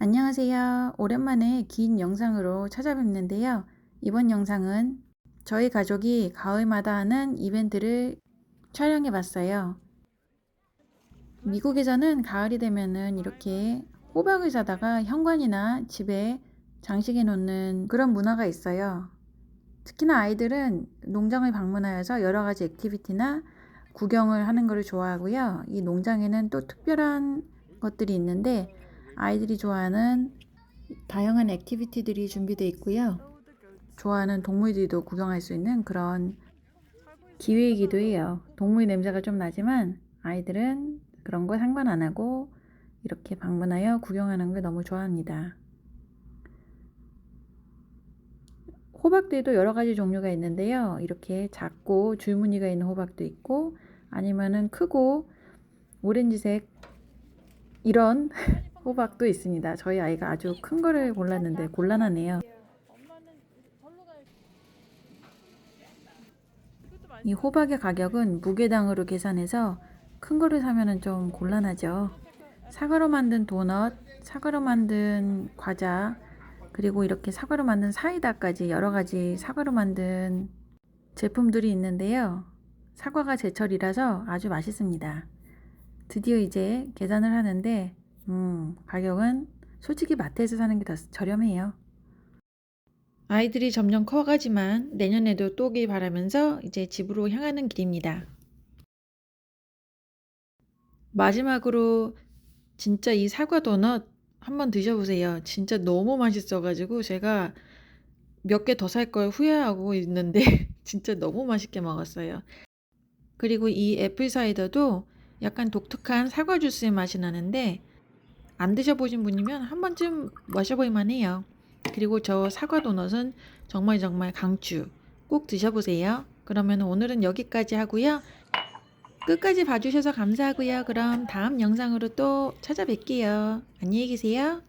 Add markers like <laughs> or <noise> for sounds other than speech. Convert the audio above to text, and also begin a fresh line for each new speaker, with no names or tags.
안녕하세요. 오랜만에 긴 영상으로 찾아뵙는데요. 이번 영상은 저희 가족이 가을마다 하는 이벤트를 촬영해 봤어요. 미국에서는 가을이 되면은 이렇게 호박을 사다가 현관이나 집에 장식해 놓는 그런 문화가 있어요. 특히나 아이들은 농장을 방문하여서 여러 가지 액티비티나 구경을 하는 것을 좋아하고요. 이 농장에는 또 특별한 것들이 있는데 아이들이 좋아하는 다양한 액티비티들이 준비되어 있고요. 좋아하는 동물들도 구경할 수 있는 그런 기회이기도 해요. 동물 냄새가 좀 나지만 아이들은 그런 거 상관 안 하고 이렇게 방문하여 구경하는 걸 너무 좋아합니다. 호박들도 여러 가지 종류가 있는데요. 이렇게 작고 줄무늬가 있는 호박도 있고 아니면은 크고 오렌지색 이런 <laughs> 호박도 있습니다. 저희 아이가 아주 큰 거를 골랐는데 곤란하네요. 이 호박의 가격은 무게당으로 계산해서 큰 거를 사면은 좀 곤란하죠. 사과로 만든 도넛, 사과로 만든 과자, 그리고 이렇게 사과로 만든 사이다까지 여러 가지 사과로 만든 제품들이 있는데요. 사과가 제철이라서 아주 맛있습니다. 드디어 이제 계산을 하는데, 음, 가격은 솔직히 마트에서 사는 게 더 저렴해요. 아이들이 점점 커가지만 내년에도 또 오길 바라면서 이제 집으로 향하는 길입니다. 마지막으로 진짜 이 사과 도넛 한번 드셔보세요. 진짜 너무 맛있어가지고 제가 몇 개 더 살 걸 후회하고 있는데 <laughs> 진짜 너무 맛있게 먹었어요. 그리고 이 애플 사이더도 약간 독특한 사과 주스의 맛이 나는데 안 드셔보신 분이면 한 번쯤 마셔볼 만 해요. 그리고 저 사과 도넛은 정말 정말 강추. 꼭 드셔보세요. 그러면 오늘은 여기까지 하고요. 끝까지 봐주셔서 감사하고요. 그럼 다음 영상으로 또 찾아뵐게요. 안녕히 계세요.